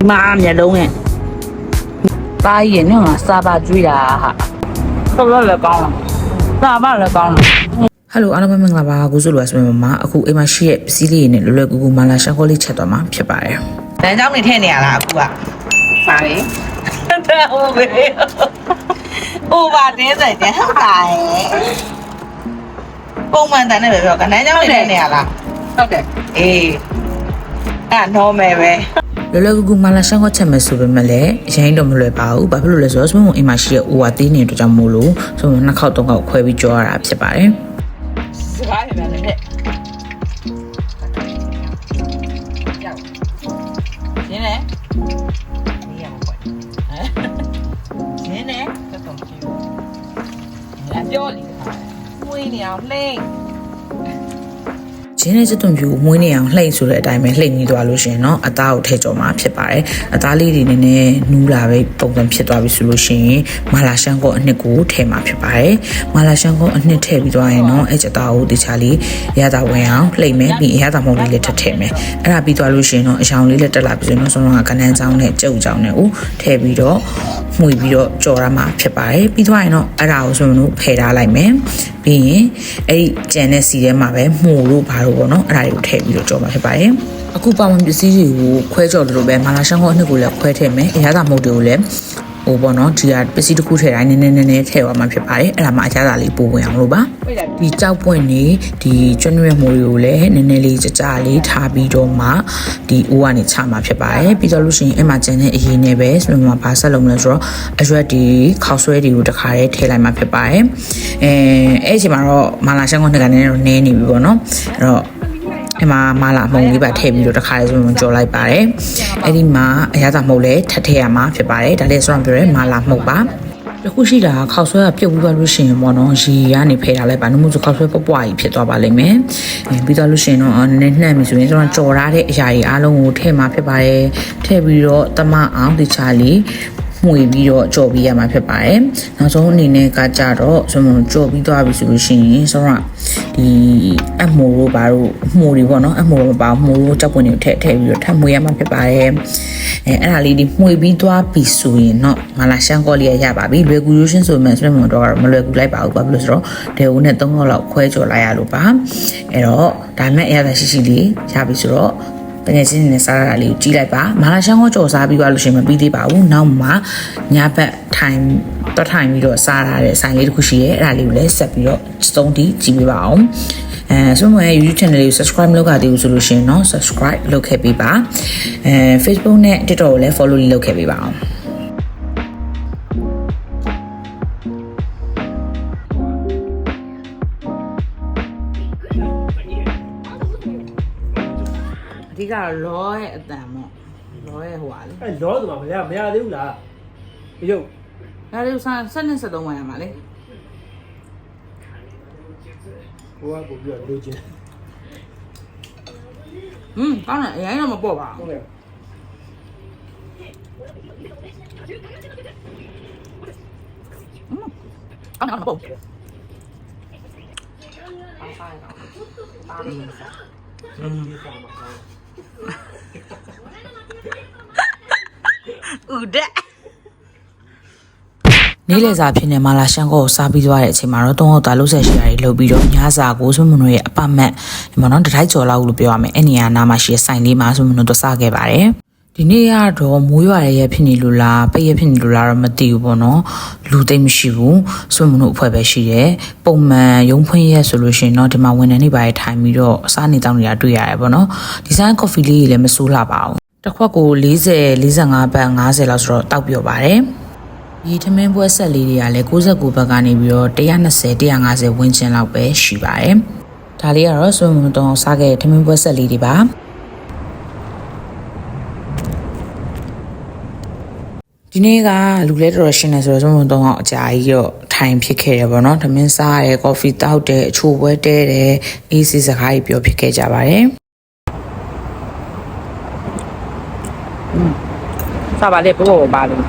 ဒီမှာမျက်လုံးနဲ့ပါရင်နဲ့မှာစာပါကျွေးတာဟာတော်တော်လည်းကောင်းလားစာပါလည်းကောင်းလားဟယ်လိုအားလုံးပဲမင်္ဂလာပါကိုစုလိုဆွေးမမအခုအိမ်မှာရှိရဲ့ပစ္စည်းလေးတွေနဲ့လွယ်လွယ်ကူကူမာလာရှန်ခေါလေးချက်သွားမှာဖြစ်ပါတယ်လမ်းကြောင်းနေထည့်နေရလားအခုကပါလေတဲ့ဟိုပဲဟိုပါတင်းဆိုင်တဲ့ဟုတ်ပါရဲ့ပုံမှန်တန်နဲ့ပဲပြောကလမ်းကြောင်းနေထည့်နေရလားဟုတ်တယ်အေးအဲ့ normal ပဲ လောလောကူကူမလာရှန်ကိုချက်မယ်ဆိုပေမဲ့လည်းအရင်တော့မလွယ်ပါဘူးဘာဖြစ်လို့လဲဆိုတော့စမုံအိမ်မှာရှိတဲ့အိုဝါသေးနေတဲ့ကြောင့်မို့လို့စမုံနှစ်ခေါက်သုံးခေါက်ခွဲပြီးကြောရတာဖြစ်ပါတယ်စကားရမယ်နဲ့ရင်းနဲ့ရင်းရမှာပေါ့ဟမ်ရင်းနဲ့တော့တော့ကြည့်ရပြောလိမ့်ဝင်းနေအောင်လှိမ့် ဂျင်းနဲ့ချစ်သွန်ပြူမွေးနေအောင်လှိမ့်ဆိုတဲ့အတိုင်းပဲလှိမ့်ပြီးသွားလို့ရှိရင်တော့အသားကိုထည့်ကြော်မှာဖြစ်ပါတယ်အသားလေးတွေနည်းနည်းနူးလာပဲပုံစံဖြစ်သွားပြီဆိုလို့ရှိရင်မာလာရှန်ကောအနှစ်ကိုထည့်မှာဖြစ်ပါတယ်မာလာရှန်ကောအနှစ်ထည့်ပြီးသွားရင်တော့အဲ့အသားကိုတခြားလေးရတာဝင်အောင်လှိမ့်မယ်ပြီးရတာမဟုတ်လေးလည်းထည့်ထည့်မယ်အဲ့ဒါပြီးသွားလို့ရှိရင်တော့အရောင်လေးလည်းတက်လာပြီဆိုရင်တော့ဆုံးတော့ကနန်းချောင်းနဲ့ကြုတ်ချောင်းနဲ့ဦးထည့်ပြီးတော့မှွေပြီးတော့ကြော်ရမှာဖြစ်ပါတယ်ပြီးသွားရင်တော့အဲ့ဒါကိုဆိုရင်တို့ဖယ်ထားလိုက်မယ်ပြီးရင်အဲ့ဒီကြံတဲ့စီထဲမှာပဲမှုလို့ဘာလို့တို့ပေါ့နော်အဲ့ဒါတွေကိုထည့်ပြီးတော့ကြော်မှာဖြစ်ပါတယ်အခုပါဝင်ပစ္စည်းတွေကိုခွဲကြော်လို့ပဲမာလာရှန်ခေါ်အနှစ်ကိုလည်းခွဲထည့်မယ်အရသာမုတ်တွေကိုလည်းဟိုပေါ့နော်ဒီကပစ္စည်းတစ်ခုထည့်တိုင်းနည်းနည်းနည်းနည်းထည့်သွားမှာဖြစ်ပါတယ်အဲ့ဒါမှအကြသာလေးပို့ဝင်အောင်လို့ပါ ဒီကြောက်ပွင့်နေဒီကျွန်းရွက်မိုးတွေကိုလည်းနည်းနည်းလေးကြကြလေးထားပြီးတော့မှဒီအိုးကနေချမှာဖြစ်ပါတယ်ပြီးတော့လို့ရှိရင်အဲ့မှာကျန်တဲ့အရေးနဲ့ပဲဆိုမှဘာဆက်လုပ်မလဲဆိုတော့အရွက်ဒီခောက်ဆွဲတွေကိုတခါတည်းထည့်လိုက်မှာဖြစ်ပါတယ်အဲအဲ့အချိန်မှာတော့မာလာရှန်ခွန်းတစ်ခါနည်းနည်းတော့နည်းနေပြီပေါ့နော်အဲ့တော့အမမာလာမုံလေးပါထည့်ပြီးတော့တခါလေးဆိုမှကြော်လိုက်ပါတယ်အဲ့ဒီမှာအရသာမုံလည်းထပ်ထည့်ရမှာဖြစ်ပါတယ်ဒါလေးဆိုတော့ပြောရဲမာလာမုံပါ တခုရှိတာခောက်ဆွဲကပြုတ်ပြီးသွားလို့ရှိရင်ပေါ့နော်ရေကနေဖယ်ထားလိုက်ပါနှမှုဆိုခောက်ဆွဲပွားပွားကြီးဖြစ်သွားပါလိမ့်မယ်အဲပြီးသွားလို့ရှိရင်တော့နည်းနည်းနှံ့ပြီဆိုရင်ကျွန်တော်ကြော်ထားတဲ့အရာတွေအားလုံးကိုထည့်မှာဖြစ်ပါတယ်ထည့်ပြီးတော့တမအောင်တခြားလေး မှုေပြီးတော့ကြော်ပြီးရမှာဖြစ်ပါတယ်နောက်ဆုံးအနေနဲ့ကကြတော့ဆိုမှကြော်ပြီးသွားပြီဆိုလို့ရှိရင်ဆိုတော့ဒီအမိုးတို့ဘာတို့မှုတွေပေါ့နော်အမိုးမပါမှုတို့ကြောက်ပွင့်တွေထည့်ထည့်ပြီးတော့ထပ်မှုရမှာဖြစ်ပါတယ်အဲအဲ့ဒါလေးဒီမှုပြီးသွားပြီဆိုရင်တော့မလာရှန်ကောလေးရရပါပြီလွယ်ကူရိုးရှင်းဆိုမှဆိုမှတော့မလွယ်ကူလိုက်ပါဘူးဘာဖြစ်လို့ဆိုတော့ဒေဦးနဲ့၃ခေါက်လောက်ခွဲကြော်လိုက်ရလို့ပါအဲ့တော့ဒါမဲ့အရသာရှိရှိလေးရပြီဆိုတော့ တကယ်ချင်းနဲ့စားရတာလေးကိုကြီးလိုက်ပါမာလာရှန်ကိုကြော်စားပြီးသွားလို့ရှိရင်မပြီးသေးပါဘူးနောက်မှညဘက်ထိုင်တော့ထိုင်ပြီးတော့စားရတဲ့ဆိုင်လေးတစ်ခုရှိရဲအဲ့ဒါလေးကိုလည်းဆက်ပြီးတော့စုံတီးကြည့်ပေးပါအောင်အဲဆိုမှ YouTube channel လေးကို subscribe လုပ်ကြသေးဘူးဆိုလို့ရှိရင်เนาะ subscribe လုပ်ခဲ့ပေးပါအဲ Facebook နဲ့ TikTok ကိုလည်း follow လေးလုပ်ခဲ့ပေးပါအောင် ဓိကတော့လောရဲ့အတန်ပေါ့လောရဲ့ဟိုဟာလေအဲလောဆိုမှမရမရသေးဘူးလားရုပ်ဒါလေးစမ်းဆက်နဲ့ဆက်သုံးဝင်ရမှာလေဟိုကပို့ပြီးတော့လိုချင်ဟွန်းကောင်းတယ်အရင်တော့မပေါ့ပါဟုဘူးတ်ကဲ့ကောင်းတယ်ကောင်းတယ်မ ပေါ့ဦးတဲ့နေ့လည်စာဖြစ်နေမှာလာရှန်ကိုစားပြီးသွားတဲ့အချိန်မှာတော့တုံးဟုတ်သားလှုပ်ဆက်ရှိတာတွေလုပ်ပြီးတော့ညစာကိုဆွမနွေရဲ့အပတ်မက်ဒီမှာတော့တထိုက်ကျော်လောက်လို့ပြောရမယ်အဲ့နေရာနားမှာရှိတဲ့ဆိုင်လေးမှာဆွမနွေတော့စားခဲ့ပါတယ် ဒီနေ့ကတော့မိုးရွာရဲ့ရက်ဖြစ်နေလို့လားပိတ်ရက်ဖြစ်နေလို့လားတော့မသိဘူးပေါ့နော်လူသိမ့်မရှိဘူးဆွမနွေအဖွဲ့ပဲရှိတယ်ပုံမှန်ရုံးဖွင့်ရက်ဆိုလို့ရှိရင်တော့ဒီမှာဝန်ထမ်းတွေပါထိုင်ပြီးတော့စားနေတောင်းနေတာတွေ့ရတယ်ပေါ့နော်ဒီဇိုင်းကော်ဖီလေးတွေလည်းမစိုးလှပါဘူးတစ်ခွက်ကို40 45ဘတ်50လောက်ဆိုတော့တောက်ပြောပါတယ်ဒီထမင်းပွဲဆက်လေးတွေကလည်း69ဘက်ကနေပြီးတော့120 150ဝန်းကျင်လောက်ပဲရှိပါတယ်။ဒါလေးကတော့ဆွေးမတုံစားခဲ့တဲ့ထမင်းပွဲဆက်လေးတွေပါ။ ဒီနေ့ကလူလဲတော်တော်ရှင်းနေဆိုတော့ဆွေးမတုံကအကြာကြီးတော့ထိုင်ဖြစ်ခဲ့တယ်ပေါ့နော်။ထမင်းစားရတယ်၊ကော်ဖီတောက်တယ်၊အချိုပွဲတဲတယ်၊အေးစီစကားကြီးပြောဖြစ်ခဲ့ကြပါတယ်။စာပါလေပို့ပို့ပါလို့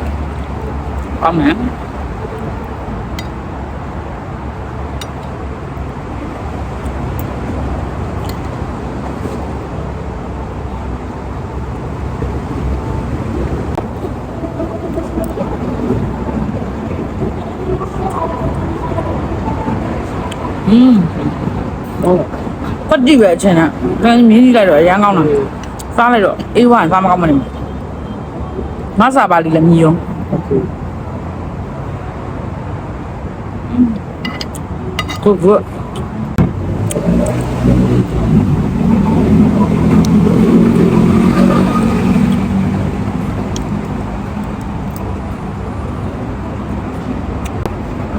ကောင်းမယ်ကြည့်ပဲအချင်းနဲ့ကဲမြင်းကြီးလိုက်တော့အရန်ကောင်းတာစားလိုက်တော့အေးဝိုင်းစားမကောင်းမနေမဆာပါလီလည်းမြည်အောင်ကိုကို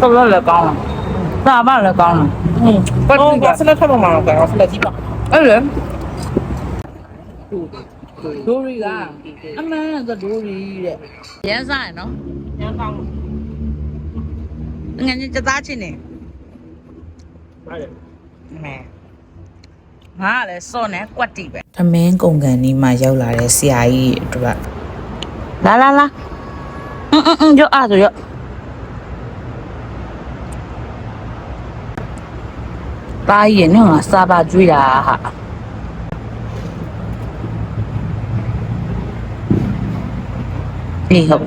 တော့လည်းကောင်းလားစားပါလည်းကောင်းလား อืมပတ်ဟိုတိကကဆက်လက်ထပ်မှာတော့ကောဆက်လက်ကြည့်ပါအဲ့လေဒိုရီကအမှန်ကဒိုရီတဲ့ရမ်းစားရနော်ညကောင်းငါညစသားချင်းနေဟုတ်တယ်မဲငါကလည်းစော့နေကွက်တီပဲသမင်းကုန်ကန်ဒီမှာရောက်လာတဲ့ဆရာကြီးအတွက်လာလာလာအင်းအင်းအင်းရောအားဆိုရော တားရင်နော်ငါစားပါကျွေးတာဟာဒီဟုတ်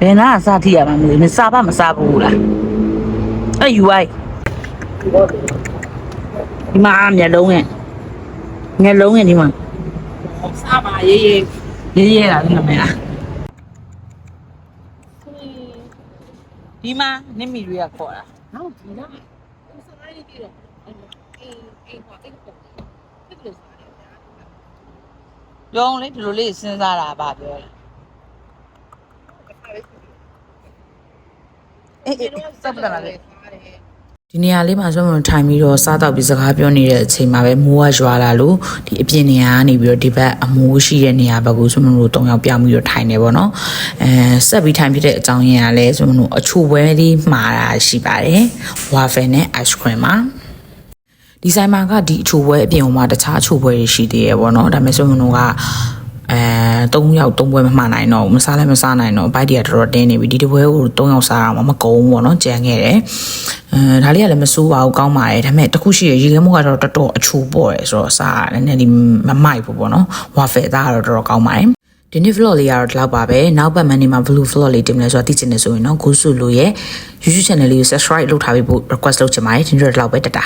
ဘယ်နာစားထီရမှာမလို့မစားပါမစားဘူးလားအဲ့ယူအိုက်ဒီမှာမျက်လုံးရဲ့မျက်လုံးရဲ့ဒီမှာစားပါရေးရေးရေးရဲတာလည်းမလား ဒီမှာနင့်မီတွေကခေါ်တာဟုတ်ဒီလားစားရည်ပြီးတော့အိမ်အိမ်ဟောအိမ်ပေါ်ဖြစ်လို့စားတယ်ပြောအောင်လေဒီလိုလေးစဉ်းစားတာဗာပြောလဲအေးအေးစပ်ပလာလေ ဒီနေရာလေးမှာဆွမ်းမထိုင်ပြီးတော့စားတော့ပြီးစကားပြောနေတဲ့အချိန်မှာပဲမိုးကရွာလာလို့ဒီအပြင်နေရာကနေပြီးတော့ဒီဘက်အမိုးရှိတဲ့နေရာဘက်ကိုဆွမ်းမတို့တုံယောက်ပြောင်းပြီးတော့ထိုင်နေပေါ့နော်အဲဆက်ပြီးထိုင်ဖြစ်တဲ့အကြောင်းရင်းကလည်းဆွမ်းမတို့အချိုပွဲလေးမှာတာရှိပါတယ်ဝါဖယ်နဲ့ ice cream ပါဒီဆိုင်မှာကဒီအချိုပွဲအပြင်မှာတခြားအချိုပွဲတွေရှိသေးရပေါ့နော်ဒါပေမဲ့ဆွမ်းမတို့က အဲ၃ယောက်၃ပွဲမမှန်နိုင်တော့ဘူးမစားလည်းမစားနိုင်တော့ဘိုက်တည်းကတော်တော်တင်းနေပြီဒီတစ်ပွဲကို၃ယောက်စားတာမှမကုန်ဘူးပေါ့နော်ကြံခဲ့တယ်အဲဒါလေးကလည်းမစိုးပါဘူးကောင်းပါတယ်ဒါပေမဲ့တစ်ခုရှိရရေခဲမိုးကတော့တော်တော်အချိုပေါ့တယ်ဆိုတော့စားရတယ်နည်းနည်းလေးမမိုက်ဘူးပေါ့နော်ဝါဖယ်သားကတော့တော်တော်ကောင်းပါတယ်ဒီနေ့ vlog လေးကတော့ဒီလောက်ပါပဲနောက်ပတ်မှန်နေမှာ blue vlog လေးတင်မလဲဆိုတော့သိချင်နေဆိုရင်တော့ကိုစုလိုရဲ့ YouTube channel လေးကို subscribe လုပ်ထားပေးဖို့ request လုပ်ချင်ပါတယ်ဒီနေ့တော့ဒီလောက်ပဲတတာ